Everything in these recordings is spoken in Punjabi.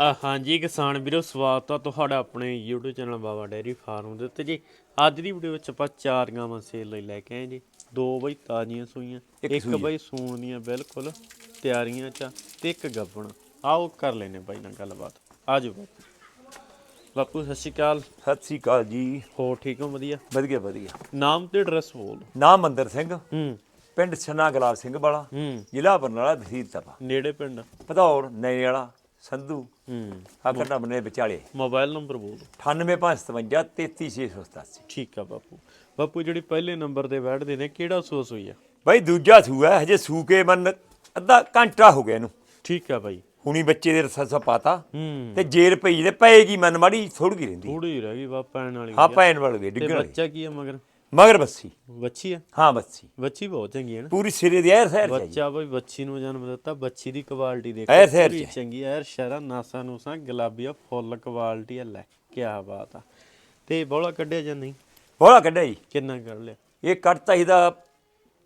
ਹਾਂਜੀ ਕਿਸਾਨ ਵੀਰੋ ਸਵਾਗਤ ਆ ਤੁਹਾਡਾ ਆਪਣੇ YouTube channel Baba dairy farm ਦੇ ਉੱਤੇ ਜੀ। ਅੱਜ ਦੀ ਵੀਡੀਓ ਵਿੱਚ ਆਪਾਂ ਚਾਰ ਗਾਵਾਂ ਸੇਲ ਲਈ ਲੈ ਕੇ ਆਏ ਜੀ। ਦੋ ਬਈ ਤਾਜ਼ੀਆਂ ਸੂਈਆਂ ਇੱਕ। ਬਈ ਸੂਣ ਦੀਆਂ ਬਿਲਕੁਲ ਤਿਆਰੀਆਂ ਚ ਤੇ ਇੱਕ ਗੱਬਣ। ਆਓ ਕਰ ਲੈਨੇ ਬਾਈ ਨਾਲ ਗੱਲਬਾਤ। ਆਜੋ ਬਾਪੂ ਬਾਪੂ ਸਤਿ ਸ਼੍ਰੀ ਅਕਾਲ। ਸਤਿ ਸ੍ਰੀ ਅਕਾਲ ਜੀ। ਹੋ ਠੀਕ ਹੋ? ਵਧੀਆ? ਵਧੀਆ ਵਧੀਆ। ਨਾਮ ਤੇ ਐਡਰੈਸ ਬੋਲ। ਨਾਮ ਮੰਦਰ ਸਿੰਘ। ਹੂੰ। ਪਿੰਡ ਛੰਨਾ ਗੁਲਾਬ ਸਿੰਘ ਵਾਲਾ। ਹੂੰ। ਜ਼ਿਲ੍ਹਾ ਬਰਨਾਲਾ ਤਹਿਸੀਲ ਤਪਾ ਨੇੜੇ ਪਿੰਡ। ਪਧੌੜ ਨੈਣੇ ਵਾਲਾ। ਸੰਧੂ ਹੂੰ। ਆ ਕੰਨਾ ਬਨੇ ਵਿਚਾਲੇ। ਮੋਬਾਈਲ ਨੰਬਰ ਬੋਲ 98557 33687 ਠੀਕ ਆ ਬਾਪੂ। ਬਾਪੂ ਜਿਹੜੀ ਪਹਿਲੇ ਨੰਬਰ ਤੇ ਬੈਠਦੇ ਨੇ ਕਿਹੜਾ ਸੋਸ ਹੋਈ ਆ? ਬਈ ਦੂਜਾ ਸੂਆ ਹਜੇ ਸੂ ਕੇ ਮਨ ਅੱਧਾ ਘੰਟਾ ਹੋ ਗਿਆ ਇਹਨੂੰ। ਠੀਕ ਆ ਬਾਈ। ਹੁਣੀ ਬੱਚੇ ਦੇ ਰਸਾ ਪਾਤਾ। ਹੂੰ। ਤੇ ਜੇਰ ਪਈ ਤੇ ਪਏਗੀ ਮਨ ਮਾੜੀ ਥੋੜੀ ਰਹਿੰਦੀ। ਥੋੜੀ ਰਹਿ ਗਈ ਵਾ ਪੈਣ ਵਾਲੀ ਹਾਂ। ਪੈਣ ਵਾਲੀ ਡਿੱਗਣ ਵਾਲੀ ਬੱਚਾ ਕੀ ਆ ਮਗਰ? ਮਗਰ ਬੱਸੀ। ਬੱਚੀ ਆ। ਹਾਂ ਬੱਸੀ। ਬੱਚੀ ਬਹੁਤ ਚੰਗੀ ਹੈ ਨਾ। ਪੂਰੀ ਸਿਰੇ ਦੀ ਐਰ ਸੈਰ ਚਾਹੀਦੀ ਬੱਚਾ ਬਈ ਬੱਚੀ ਨੂੰ ਜਨਮ ਦਿੱਤਾ ਬੱਚੀ ਦੀ ਕੁਆਲਿਟੀ ਦੇਖੋ ਐ ਸੈਰ ਪੂਰੀ ਚ। ਚੰਗੀ ਐ ਸ਼ਰਾ ਨਾਸਾ ਨੂਸਾ ਗੁਲਾਬੀਆ ਫੁੱਲ ਕੁਆਲਿਟੀ ਆ ਲੈ ਕੀ ਬਾਤ ਆ। ਤੇ ਬੋਲਾ ਕੱਢਿਆ ਜਾਂ ਨਹੀਂ? ਬੋਲਾ ਕੱਢਿਆ ਜੀ। ਕਿੰਨਾ ਕਰ ਲਿਆ? ਇਹ ਕੱਟ ਇਹਦਾ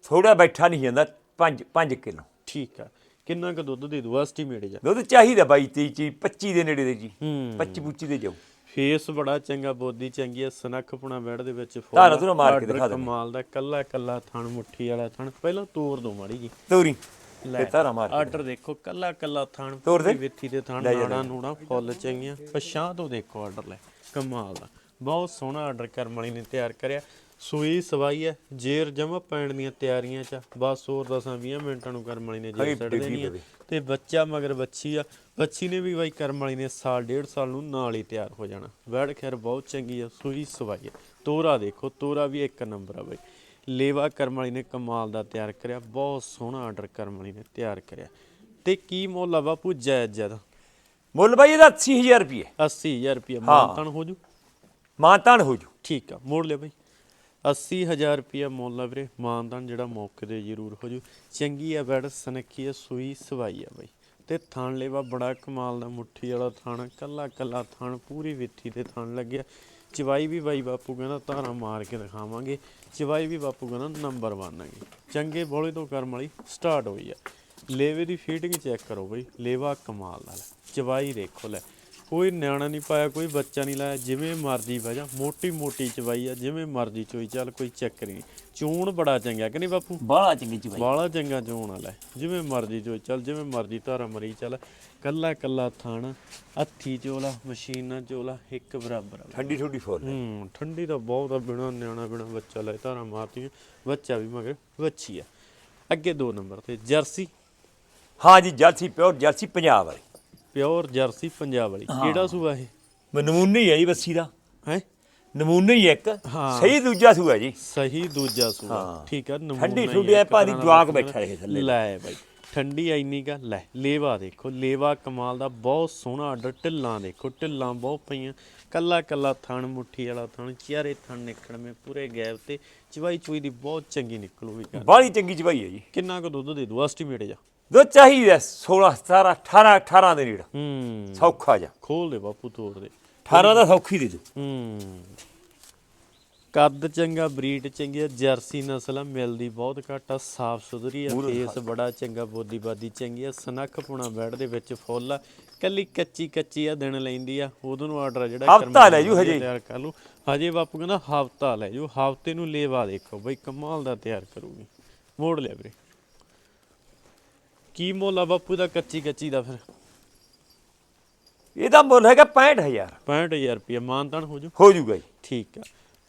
ਥੋੜਾ ਬੈਠਾ ਨਹੀਂ ਜਾਂਦਾ 5 5 ਕਿਲੋ। ਠੀਕ ਆ। ਕਿੰਨਾ ਕੁ ਦੁੱਧ ਦੇ ਦੂ ਐਸਟੀਮੇਟ ਜਾ ਦੁੱਧ ਚਾਹੀਦਾ ਬਾਈ 23 ਚ 25 ਦੇ ਨੇੜੇ ਦੇ ਜੀ। ਹੂੰ। 25 ਪੁੱਚੀ ਦੇ ਜਾਊ। ਫੇਸ ਬੜਾ ਚੰਗਾ ਬੋਦੀ ਚੰਗੀ ਆ ਸਨੱਖ ਪੁਣਾ ਬੈੜ ਦੇ ਵਿੱਚ ਫੁੱਲ। ਧਾਰਾਂ ਧੁਰਾਂ ਮਾਰ ਕੇ ਦਿਖਾ ਦੇ। ਕਮਾਲ ਦਾ ਕੱਲਾ ਕੱਲਾ ਥਣ ਮੁੱਠੀ ਵਾਲਾ ਥਣ। ਪਹਿਲਾਂ ਤੋੜ ਦੋ ਮਾੜੀ ਜੀ। ਤੋਰੀ। ਲੈ ਧਾਰਾਂ ਮਾਰ ਆਰਡਰ ਦੇਖੋ। ਕੱਲਾ ਕੱਲਾ ਥਣ ਤੋੜ ਦੇ। ਵਿੱਥੀ ਦੇ ਥਣ ਨਾੜਾ ਨੂੜਾ ਫੁੱਲ ਚੰਗੀਆਂ। ਪਛਾਂ ਤੋਂ ਦੇਖੋ ਆਰਡਰ ਲੈ ਕਮਾਲ ਦਾ। ਬਹੁਤ ਸੋਹਣਾ ਆਰਡਰ ਕਰਮ ਵਾਲੀ ਨੇ ਤਿਆਰ ਕਰਿਆ। ਸੂਈ ਸਵਾਈ ਹੈ ਜੇਰ ਜਮਾ ਪੈਣ ਦੀਆਂ ਤਿਆਰੀਆਂ ਚ ਆ। ਬਸ ਹੋਰ 10 20 ਮਿੰਟਾਂ ਨੂੰ ਕਰਮ ਵਾਲੀ ਨੇ ਜੇਰ ਹਾਈ ਛੱਡ ਡਿੱਗੀ ਦੇਣੀ ਆ। ਪਵੇ। ਤੇ ਬੱਚਾ ਮਗਰ ਬੱਚੀ ਆ। ਬੱਚੀ ਨੇ ਵੀ ਬਾਈ ਕਰਮ ਵਾਲੀ ਨੇ ਸਾਲ ਡੇਢ ਸਾਲ ਨੂੰ ਨਾਲ ਹੀ ਤਿਆਰ ਹੋ ਜਾਣਾ। ਵੈੜ ਖੈਰ ਬਹੁਤ ਚੰਗੀ ਆ ਸੂਈ ਸਵਾਈ ਆ। ਤੋਰਾ ਦੇਖੋ ਤੋਰਾ ਵੀ ਇੱਕ ਨੰਬਰ ਆ ਬਾਈ। ਲੇਵਾ ਕਰਮ ਵਾਲੀ ਨੇ ਕਮਾਲ ਦਾ ਤਿਆਰ ਕਰਿਆ ਬਹੁਤ ਸੋਹਣਾ ਆਰਡਰ ਕਰਮ ਵਾਲੀ ਨੇ ਤਿਆਰ ਕਰਿਆ। ਤੇ ਕੀ ਮੁੱਲ ਆ ਬਾਪੂ ਜਾਇਜ਼ ਜਦ? ਮੁੱਲ ਬਾਈ ਇਹਦਾ 80000 ਰੁਪਏ 80000 ਰੁਪਏ ਮਾਨਤਨ ਹੋ ਜੂ? ਮਾਨਤਾਨ ਹੋ ਜੂ। ਠੀਕ ਆ ਮੋੜ ਲਿਆ ਬਾਈ। 80000 ਰੁਪਏ ਮੁੱਲ ਆ ਵੀਰੇ ਮਾਨਤਨ ਜਿਹੜਾ ਮੌਕੇ ਤੇ ਜ਼ਰੂਰ ਹੋ ਜੂ। ਚੰਗੀ ਆ ਬੈਡ ਸਨੱਖੀ ਆ, ਸੂਈ ਸਵਾਈ ਆ ਬਾਈ। ਤੇ ਥਣ ਲੇਵਾ ਬੜਾ ਕਮਾਲ ਦਾ ਮੁੱਠੀ ਵਾਲਾ ਥਣ, ਕੱਲਾ ਕੱਲਾ ਥਣ, ਪੂਰੀ ਵਿੱਥੀ ਤੇ ਥਣ ਲੱਗਿਆ। ਚਵਾਈ ਵੀ ਬਾਈ ਬਾਪੂ ਕਹਿੰਦਾ ਧਾਰਾ ਮਾਰ ਕੇ ਦਿਖਾਵਾਂਗੇ। ਚਵਾਈ ਵੀ ਬਾਪੂ ਕਹਿੰਦਾ ਨੰਬਰ 1 ਹੈਗੀ ਚੰਗੇ ਬੋਲੇ ਤੋਂ ਕਰਮ ਵਾਲੀ ਸਟਾਰਟ ਹੋਈ ਆ। ਲੇਵੇ ਦੀ ਫੀਟਿੰਗ ਚੈੱਕ ਕਰੋ ਬਈ, ਲੇਵਾ ਕਮਾਲ ਦਾ ਚਵਾਈ ਦੇਖੋ ਲੈ। ਕੋਈ ਨਿਆਣਾ ਨਹੀਂ ਪਾਇਆ ਕੋਈ ਬੱਚਾ ਨਹੀਂ ਲਾਇਆ ਜਿਵੇਂ ਮਰਜ਼ੀ ਵਜਾ ਮੋਟੀ ਮੋਟੀ ਚਵਾਈ ਆ ਜਿਵੇਂ ਮਰਜ਼ੀ ਚੋਈ ਚੱਲ ਕੋਈ ਚੱਕਰ ਨਹੀਂ। ਚੂਣ ਬੜਾ ਚੰਗਾ ਕਿ ਨਹੀਂ ਬਾਪੂ? ਬਾਲਾ ਚੰਗੀ ਚ ਬਾਲਾ ਚੰਗਾ ਚੋਣ ਆ ਲੈ ਜਿਵੇਂ ਮਰਜ਼ੀ ਚੋਈ ਚੱਲ ਜਿਵੇਂ ਮਰਜ਼ੀ ਧਾਰਾ ਮਰੀ ਚੱਲ ਕੱਲਾ ਕੱਲਾ ਥਣ ਹੱਥੀ ਚੋਲਾ ਮਸ਼ੀਨਾਂ ਚੋਲਾ ਇੱਕ ਬਰਾਬਰ ਆ। ਠੰਡੀ ਠੋਡੀ ਫੁੱਲ ਹੂੰ। ਠੰਡੀ ਤਾਂ ਬਹੁਤ ਆ ਬਿਨਾ ਨਿਆਣਾ ਬਿਨਾ ਬੱਚਾ ਲੈ ਧਾਰਾ ਮਾਰਤੀ ਬੱਚਾ ਵੀ ਮਗਰ ਬੱਚੀ ਆ। ਅੱਗੇ ਦੋ ਨੰਬਰ ਤੇ ਜਰਸੀ। ਹਾਂ ਜੀ ਜਰਸੀ ਪਿਓਰ ਜਰਸੀ ਪੰਜਾਬ ਵਾਲੀ। ਪਿਓਰ ਜਰਸੀ ਪੰਜਾਬ ਵਾਲੀ। ਕਿਹੜਾ ਸੂਆ ਇਹ? ਨਮੂਨੇ ਹੀ ਹੈ ਜੀ ਬੱਸੀ ਦਾ। ਹੈ? ਨਮੂਨੇ ਹੀ ਇੱਕ। ਸਹੀ ਦੂਜਾ ਸੂਆ ਜੀ। ਸਹੀ ਦੂਜਾ ਸੂਆ। ਠੀਕ ਆ ਨਮੂਨਾ ਠੰਡੀ ਠੁੰਡੀ ਆ, ਐ ਭਾਰੀ ਜਵਾਕ ਬੈਠਾ ਰਹੇ ਥੱਲੇ। ਲੈ ਬਾਈ। ਠੰਡੀ ਐਨੀ ਕਾ ਲੈ ਲੇਵਾ ਦੇਖੋ ਲੇਵਾ ਕਮਾਲ ਦਾ ਬਹੁਤ ਸੋਹਣਾ ਆਰਡਰ ਢਿੱਲਾਂ ਦੇਖੋ ਢਿੱਲਾਂ ਬਹੁਤ ਪਈਆਂ। ਕੱਲਾ ਕੱਲਾ ਥਣ ਮੁੱਠੀ ਵਾਲਾ ਥਣ ਚਾਰੇ ਥਣ ਨਿਕਲਵੇਂ ਪੂਰੇ ਗੈਪ ਤੇ ਚਵਾਈ ਚੁਈ ਦੀ ਬਹੁਤ ਚੰਗੀ ਨਿਕਲੂਗੀ ਬਾਲੀ ਚੰਗੀ ਚਵਾਈ ਹੈ ਜੀ। ਕਿੰਨਾ ਕੁ ਦੁੱਧ ਦੇ ਦੂ ਐਸਟੀਮੇਟ ਜਾ ਦੁੱਧ ਚਾਹੀਦਾ 16 17 18 18 ਦੇ ਨੇੜ ਹੂੰ। ਸੌਖਾ ਜਾ ਖੋਲ ਦੇ ਬਾਪੂ ਤੋੜ ਦੇ। 18 ਦਾ ਸੌਖੀ ਦੇ ਦੂ ਹੂੰ। ਕੱਦ ਚੰਗਾ ਬਰੀਡ ਚੰਗੀ ਆ ਜਰਸੀ ਨਸਲ ਆ ਮਿਲਦੀ ਬਹੁਤ ਘੱਟ ਆ ਸਾਫ਼ ਸੁਥਰੀ ਆ ਫੇਸ ਬੜਾ ਚੰਗਾ ਬੋਦੀ ਬਾਦੀ ਚੰਗੀ ਆ ਸਨੱਖ ਪੁਣਾ ਬੈਡ ਦੇ ਵਿੱਚ ਫੁੱਲ ਆ ਕੱਲੀ ਕੱਚੀ ਕੱਚੀ ਆ ਦਿਨ ਲੈਂਦੀ ਆ ਉਦੋਂ ਨੂੰ ਆਰਡਰ ਜਿਹੜਾ ਹਫ਼ਤਾ ਲੈ ਜੂ ਹਜੇ। ਤਿਆਰ ਕਰ ਲੂ ਹਜੇ ਬਾਪੂ ਕਹਿੰਦਾ ਹਫਤਾ ਲੈ ਜੂ ਹਫ਼ਤੇ ਨੂੰ ਲੇਵਾ ਦੇਖੋ ਬਈ ਕਮਾਲ ਦਾ ਤਿਆਰ ਕਰੂਗੀ। ਮੋੜ ਲਿਆ ਵੀਰੇ। ਕੀ ਮੁੱਲ ਆ ਬਾਪੂ ਦਾ ਕੱਚੀ ਕੱਚੀ ਦਾ ਫਿਰ? ਇਹਦਾ ਮੁੱਲ ਹੈਗਾ 65000 65000 ਰੁਪਏ ਮਾਨਤਾਨ ਹੋ ਜੂ? ਹੋ ਜੂਗਾ ਜੀ। ਠੀਕ ਆ।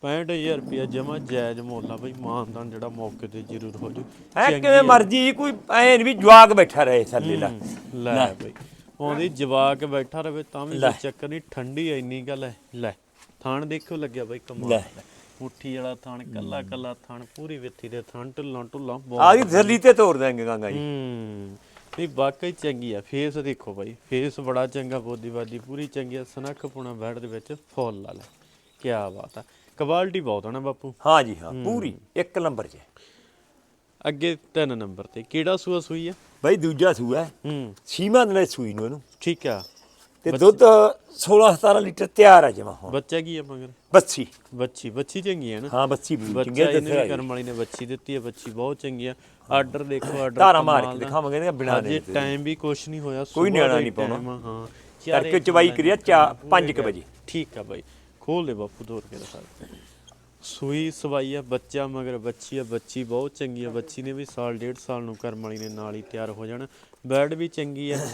65000 ਰੁਪਏ ਜਮਾ ਜਾਇਜ਼ ਮੁੱਲ ਆ ਬਈ ਮਾਨਦਾਨ ਜਿਹੜਾ ਮੌਕੇ ਤੇ ਜ਼ਰੂਰ ਹੋ ਜੂ। ਐ ਕਿਵੇਂ ਮਰਜ਼ੀ ਕੋਈ ਐ ਨੀ ਵੀ ਜਵਾਕ ਬੈਠਾ ਰਹੇ ਥੱਲੇ ਦਾ। ਲੈ ਬਈ ਆਉਂਦੀ ਜਵਾਕ ਬੈਠਾ ਰਵੇ ਤਾਂ ਵੀ ਚੱਕਰ ਨਹੀਂ ਠੰਡੀ ਇੰਨੀ ਗੱਲ ਹੈ ਲੈ ਥਾਣ ਦੇਖੋ ਲੱਗਿਆ ਬਈ ਕਮਾਲ ਲੈ। ਮੁੱਠੀ ਵਾਲਾ ਥਾਣ ਕੱਲਾ ਕੱਲਾ ਥਾਣ ਪੂਰੀ ਵਿੱਥੀ ਦੇ ਥਾਣ ਢੁੱਲਾਂ ਢੁੱਲਾਂ ਬਹੁਤ ਆਦੀ ਥੱਲੀ ਤੇ ਤੋੜ ਦੇਂਗੇ ਗਾਂਗਾ ਜੀ। ਹੂੰ ਨਹੀਂ ਵਾਕਈ ਚੰਗੀ ਆ ਫੇਸ ਦੇਖੋ ਬਾਈ ਫੇਸ ਬੜਾ ਚੰਗਾ ਬੋਦੀਵਾਦੀ ਪੂਰੀ ਚੰਗੀ ਆ ਸਨੱਖ ਪੁਣਾ ਬੈਡ ਦੇ ਵਿੱਚ ਫੁੱਲ ਲਾ ਲੈ। ਕੀ ਬਾਤ ਆ। ਕੁਆਲਿਟੀ ਬਹੁਤ ਨਾ ਬਾਪੂ। ਹਾਂ ਜੀ ਹਾਂ। ਪੂਰੀ ਇੱਕ ਨੰਬਰ 'ਚ। ਅੱਗੇ ਤਿੰਨ ਨੰਬਰ ਤੇ ਕਿਹੜਾ ਸੂਆ ਸੂਈ ਆ? ਬਈ ਦੂਜਾ ਸੂਆ ਹੈ। ਹੂੰ। ਸੀਮਾ ਦੇ ਸੂਈ ਨੂੰ ਇਹਨੂੰ। ਠੀਕ ਆ। ਤੇ ਦੁੱਧ 16 17 ਲੀਟਰ ਤਿਆਰ ਆ ਜਮਾ ਹੁਣ। ਬੱਚਾ ਕੀ ਆ ਮਗਰ? ਬੱਸੀ। ਬੱਚੀ ਬੱਚੀ ਚੰਗੀ ਆ ਨਾ? ਹਾਂ ਬੱਸੀ ਵੀ ਬੱਚਾ ਚੰਗੇ ਵੀ ਦੱਸਿਆ ਕਰਮ ਵਾਲੀ ਨੇ ਬੱਚੀ ਦਿੱਤੀ ਹੈ ਬੱਚੀ ਬਹੁਤ ਚੰਗੀ ਆ। ਆਰਡਰ ਦੇਖੋ ਆਰਡਰ ਧਾਰਾਂ ਮਾਰ ਕੇ ਦਿਖਾਵਾਂਗੇ ਨਾ ਬਿਨਾਂ ਅਜੇ ਦੇ। ਟਾਈਮ ਵੀ ਕੁਛ ਨਹੀਂ ਹੋਇਆ ਕੋਈ ਨਿਆਣਾ ਹੀ ਨਹੀਂ ਪਾਉਣਾ। ਹਾਂ। ਤੜਕੇ ਚਵਾਈ ਕਰਿਆ ਦਾ ਚਾ ਪੂਰੇ 5 ਗੈਪ। ਵਜੇ। ਠੀਕ ਆ ਬਾਈ। ਖੋਲ ਦੇ ਬਾਪੂ ਤੋਰ ਕੇ ਦਿਖਾ। ਦੇ। ਸੂਈ ਸਵਾਈ ਆ, ਬੱਚਾ ਮਗਰ ਬੱਚੀ ਆ, ਬੱਚੀ ਬਹੁਤ ਚੰਗੀ ਆ। ਬੱਚੀ ਨੇ ਵੀ ਸਾਲ, ਡੇਢ ਸਾਲ ਨੂੰ ਕਰਮ ਵਾਲੀ ਨੇ ਨਾਲ ਹੀ ਤਿਆਰ ਹੋ ਜਾਣਾ। ਬੈਡ ਵੀ ਚੰਗੀ ਆ।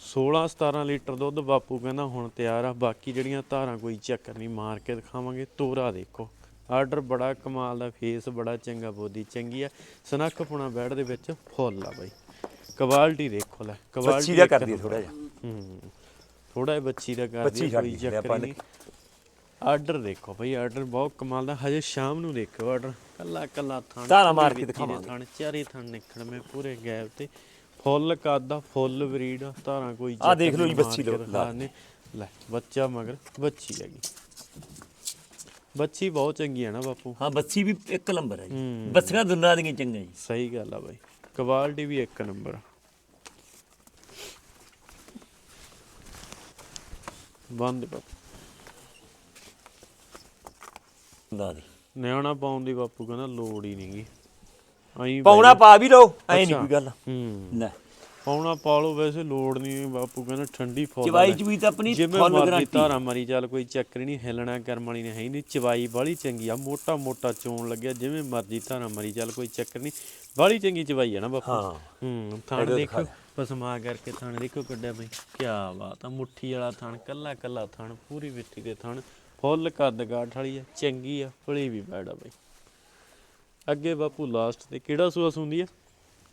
ਸੋਲਾਂ 17 ਲੀਟਰ ਦੁੱਧ ਬਾਪੂ ਕਹਿੰਦਾ ਹੁਣ ਤਿਆਰ ਆ, ਬਾਕੀ ਜਿਹੜੀਆਂ ਧਾਰਾਂ ਕੋਈ ਚੱਕਰ ਨਹੀਂ, ਮਾਰ ਕੇ ਦਿਖਾਵਾਂਗੇ। ਤੋਰਾ ਦੇਖੋ। ਆਰਡਰ ਬੜਾ ਕਮਾਲ ਦਾ, ਫੇਸ ਬੜਾ ਚੰਗਾ, ਬੋਦੀ ਚੰਗੀ ਆ। ਸਨੱਖ ਪੁਣਾ ਬੈਡ ਦੇ ਵਿੱਚ ਫੁੱਲ ਆ ਬਾਈ। ਕੁਆਲਿਟੀ ਦੇਖੋ ਲੈ ਬੱਚੀ ਕੁਆਲਿਟੀ ਦਾ ਕਰਦੀ ਥੋੜਾ ਜਿਹਾ। ਹੂੰ ਥੋੜਾ ਜਿਹਾ ਬੱਚੀ ਦਾ ਕਰਦੀ ਬੱਚੀ ਛੱਡ ਕੋਈ ਚੱਕਰ ਆਪਾਂ ਨਹੀਂ। ਆਰਡਰ ਦੇਖੋ ਭਾਈ ਆਰਡਰ ਬਹੁਤ ਕਮਾਲ ਦਾ ਹਜੇ ਸ਼ਾਮ ਨੂੰ ਦੇਖੋ ਆਰਡਰ। ਕੱਲਾ ਕੱਲਾ ਥਣ ਧਾਰਾਂ ਮਾਰ ਕੇ ਦਿਖਾਵਾਂਗੇ। ਥਣ ਚਾਰੇ ਥਣ ਨਿਕਲਵੇਂ ਪੂਰੇ ਗੈਪ ਤੇ। ਫੁੱਲ ਕਾਦਾ ਫੁੱਲ ਬਰੀਡ ਧਾਰਾਂ ਕੋਈ ਆਹ ਦੇਖ ਲਓ ਜੀ ਨਹੀਂ, ਬੱਚੀ ਮਾਰ ਕੇ ਲਓ। ਲੈ। ਬੱਚਾ ਮਗਰ ਬੱਚੀ ਹੈਗੀ। ਬੱਚੀ ਬਹੁਤ ਚੰਗੀ ਆ ਨਾ ਬਾਪੂ। ਹਾਂ ਬੱਚੀ ਵੀ ਇੱਕ ਨੰਬਰ ਹੈ ਜੀ। ਹੂੰ। ਬੱਚੀਆਂ ਦੁਨੀਆਂ ਦੀਆਂ ਚੰਗੀਆਂ ਜੀ। ਸਹੀ ਗੱਲ ਆ ਬਾਈ ਕੁਆਲਿਟੀ ਵੀ ਇੱਕ ਨੰਬਰ ਬੰਦ ਬਾਪੂ ਦਾ ਦੀ। ਨਿਆਣਾ ਪਾਉਣ ਦੀ ਬਾਪੂ ਕਹਿੰਦਾ ਲੋੜ ਹੀ ਨਹੀਂਗੀ ਆਈ ਪਾਉਣਾ ਪਾ ਵੀ ਲਓ ਐ ਨਹੀਂ। ਕੋਈ ਗੱਲ। ਹੂੰ। ਲੈ। ਪਾਉਣਾ ਪਾ ਲਓ ਵੈਸੇ ਲੋੜ ਨਹੀਂ ਬਾਪੂ ਕਹਿੰਦਾ ਠੰਡੀ ਫੁੱਲ ਚਵਾਈ। ਚ ਵੀ ਤਾਂ ਆਪਣੀ ਜਿਵੇਂ ਫੁੱਲ ਗਰੰਟੀ। ਧਾਰਾ ਮਾਰੀ ਚੱਲ ਕੋਈ ਚੱਕਰ ਨਹੀਂ ਹਿਲਣਾ ਕਰਮ ਵਾਲੀ ਨੇ ਹੈ ਹੀ ਨਹੀਂ ਚਵਾਈ ਬਾਲੀ ਚੰਗੀ ਆ ਮੋਟਾ ਮੋਟਾ ਚੋਣ ਲੱਗਿਆ ਜਿਵੇਂ ਮਰਜ਼ੀ ਧਾਰਾ ਮਾਰੀ ਚੱਲ ਕੋਈ ਚੱਕਰ ਨਹੀਂ ਬਾਲੀ ਚੰਗੀ ਚਵਾਈ ਆ ਨਾ ਬਾਪੂ। ਹਾਂ। ਹੂੰ ਥਣ ਦਿਖਾ ਪਸਮਾ ਕਰਕੇ ਥਣ ਦੇਖੋ ਕੱਢਿਆ ਬਈ ਕੀ ਬਾਤ ਆ ਮੁੱਠੀ ਵਾਲਾ ਥਣ ਕੱਲਾ ਕੱਲਾ ਥਣ ਪੂਰੀ ਮਿੱਟੀ ਦੇ ਥਣ ਫੁੱਲ ਕੱਦ ਗਾਠ ਵਾਲੀ ਆ ਚੰਗੀ ਆ ਫਲੀ ਵੀ ਬੈੜਾ ਬਈ। ਅੱਗੇ ਬਾਪੂ ਲਾਸਟ ਤੇ ਕਿਹੜਾ ਸੂਆ ਸੁੰਦੀ ਆ?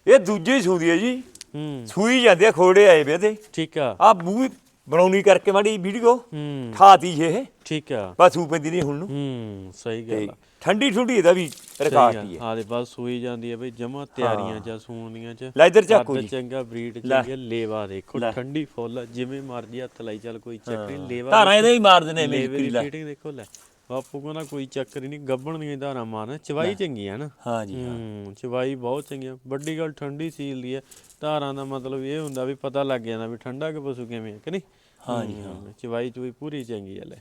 ਇਹ ਦੂਜੀ ਸੂਦੀ ਹੈ ਜੀ। ਹੂੰ। ਸੂਈ ਜਾਂਦੇ ਆ ਖੋੜੇ ਆਏ ਵੇ ਤੇ ਠੀਕ ਆ। ਆ ਮੂੰਹ ਬਣਾਉਣੀ ਕਰਕੇ ਮਾੜੀ ਵੀਡੀਓ ਹੂੰ। ਠਾਤੀ ਇਹ। ਠੀਕ ਆ। ਬਸ ਸੂ ਪੈਂਦੀ ਨਹੀਂ ਹੁਣ ਨੂੰ। ਹੂੰ ਸਹੀ ਤੇ ਗੱਲ ਆ। ਠੰਡੀ ਠੁੰਡੀ ਇਹਦਾ ਵੀ ਰਿਕਾਰਡ ਹੀ ਹੈ ਆ। ਦੇ ਬਸ ਸੂਈ ਜਾਂਦੀ ਹੈ ਬਈ ਜਮਾ ਤਿਆਰੀਆਂ ਚ ਸੂਣ ਦੀਆਂ ਚ। ਲੈ ਇੱਧਰ ਕੱਦ ਜੀ। ਚੰਗਾ ਬਰੀਡ। ਚੰਗੀ ਆ, ਲੇਵਾ ਦੇਖੋ। ਠੰਡੀ ਫੁੱਲ ਆ, ਜਿਵੇਂ ਮਰਜ਼ੀ ਹੱਥ ਲਾਈ ਚੱਲ ਕੋਈ ਚੱਕਰ ਨਹੀਂ ਲੇਵਾ ਧਾਰਾਂ ਇਹਦੇ ਹੀ ਮਾਰ ਦਿੰਦੇ ਮੇਰੀ ਲੇਵੇ ਦੀ ਫਿਟਿੰਗ ਦੇਖੋ ਲੈ। ਬਾਪੂ ਕਹਿੰਦਾ ਕੋਈ ਚੱਕਰ ਹੀ ਨਹੀਂ ਗੱਬਣ ਦੀਆਂ ਧਾਰਾਂ ਮਾਰਨ ਚਵਾਈ ਚੰਗੀ ਆ ਨਾ। ਹਾਂ ਜੀ ਹਾਂ। ਹੂੰ ਚਵਾਈ ਬਹੁਤ ਚੰਗੀ ਆ। ਵੱਡੀ ਗੱਲ ਠੰਡੀ ਸੀਲ ਦੀ ਹੈ ਧਾਰਾਂ ਦਾ ਮਤਲਬ ਇਹ ਹੁੰਦਾ ਵੀ ਪਤਾ ਲੱਗ ਜਾਂਦਾ ਵੀ ਠੰਡਾ ਕਿ ਪਸ਼ੂ ਕਿਵੇਂ ਹੈ ਕਿ ਨਹੀਂ? ਹਾਂ ਜੀ, ਹੂੰ, ਚਵਾਈ ਚੁਈ ਪੂਰੀ ਚੰਗੀ ਹੈ ਲੈ।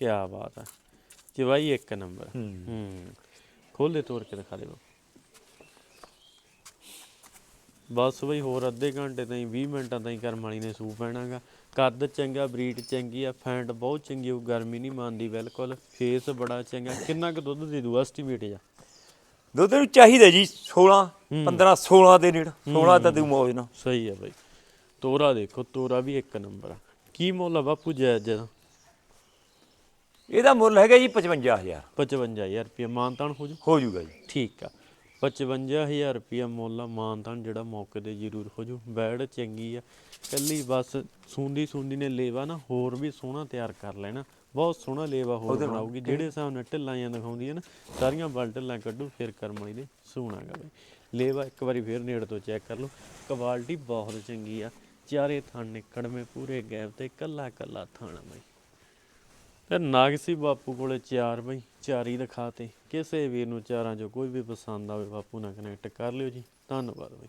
ਕੀ ਬਾਤ ਆ। ਚਵਾਈ ਇੱਕ ਨੰਬਰ। ਹੂੰ। ਹੂੰ। ਖੋਲ ਤੋੜ ਕੇ ਦਿਖਾ ਦੇ ਬਸ ਬਈ ਹੋਰ ਅੱਧੇ ਘੰਟੇ ਤਾਈਂ 20 ਮਿੰਟਾਂ ਤਾਈਂ ਕਰਮ ਵਾਲੀ ਨੇ ਸੂ ਪੈਣਾਗਾ। ਕੱਦ ਚੰਗਾ ਬਰੀਡ ਚੰਗੀ ਆ ਫੈਂਟ ਬਹੁਤ ਚੰਗੀ ਉਹ ਗਰਮੀ ਨਹੀਂ ਮੰਨਦੀ ਬਿਲਕੁਲ। ਫੇਸ ਬੜਾ ਚੰਗਾ ਕਿੰਨਾ ਕੁ ਦੁੱਧ ਦੇ ਦੂ ਐਸਟੀਮੇਟ ਜਾ ਦੁੱਧ ਨੂੰ ਚਾਹੀਦਾ ਜੀ 16 15 16 ਦੇ ਨੇੜ। 16 ਤਾਂ ਤੂੰ ਮੌਜ ਨਾ ਸਹੀ ਆ ਬਈ। ਤੋਰਾ ਦੇਖੋ ਤੋਰਾ ਵੀ ਇੱਕ ਨੰਬਰ ਆ। ਕੀ ਮੁੱਲ ਆ ਬਾਪੂ ਜਾਇਜ਼ ਦਾ ਇਹਦਾ ਮੁੱਲ ਹੈਗਾ ਜੀ 55000 55000 ਰੁਪਏ ਮਾਨਤਾਨ ਹੋ ਜੂ? ਹੋ ਜਾਊਗਾ ਜੀ। ਠੀਕ ਆ। 55000 ਰੁਪਏ ਮੁੱਲ ਆ ਮਾਨਤਾਨ ਜਿਹੜਾ ਮੌਕੇ ਤੇ ਜ਼ਰੂਰ ਹੋ ਜੂ। ਬੈੜ ਚੰਗੀ ਆ। ਕੱਲੀ ਬਸ ਸੁੰਦੀ ਸੁੰਦੀ ਨੇ ਲੇਵਾ ਨਾ ਹੋਰ ਵੀ ਸੋਹਣਾ ਤਿਆਰ ਕਰ ਲੈਣਾ। ਬਹੁਤ ਸੋਹਣਾ ਲੇਵਾ ਹੋਰ ਬਣਾਉਗੀ ਜਿਹੜੇ ਹਿਸਾਬ ਨਾਲ ਢਿੱਲਾਂ ਜਾਂ ਦਿਖਾਉਂਦੀ ਹੈ ਨਾ ਸਾਰੀਆਂ ਬਲ ਢਿੱਲਾਂ ਕੱਢੂ ਫਿਰ ਕਰਮਣੀ ਦੇ ਸੋਹਣਾਗਾ ਬਈ ਲੇਵਾ ਇੱਕ ਵਾਰੀ ਫਿਰ ਨੇੜ ਤੋਂ ਚੈੱਕ ਕਰ ਲਓ। ਕੁਆਲਿਟੀ ਬਹੁਤ ਚੰਗੀ ਆ। ਚਾਰੇ ਥਣ ਨਿਕੜਵੇਂ ਪੂਰੇ ਗੈਪ ਤੇ ਕੱਲਾ ਕੱਲਾ ਥਣ ਬਈ। ਤੇ ਨਾਗਸੀ ਬਾਪੂ ਕੋਲੇ ਚਾਰ ਬਈ, ਚਾਰੀ ਦਿਖਾਤੇ ਕਿਸੇ ਵੀਰ ਨੂੰ ਚਾਰਾਂ ਚੋਂ ਕੋਈ ਵੀ ਪਸੰਦ ਆਵੇ, ਬਾਪੂ ਨਾਲ ਕਨੈਕਟ ਕਰ ਲਿਓ ਜੀ। ਧੰਨਵਾਦ ਬਈ।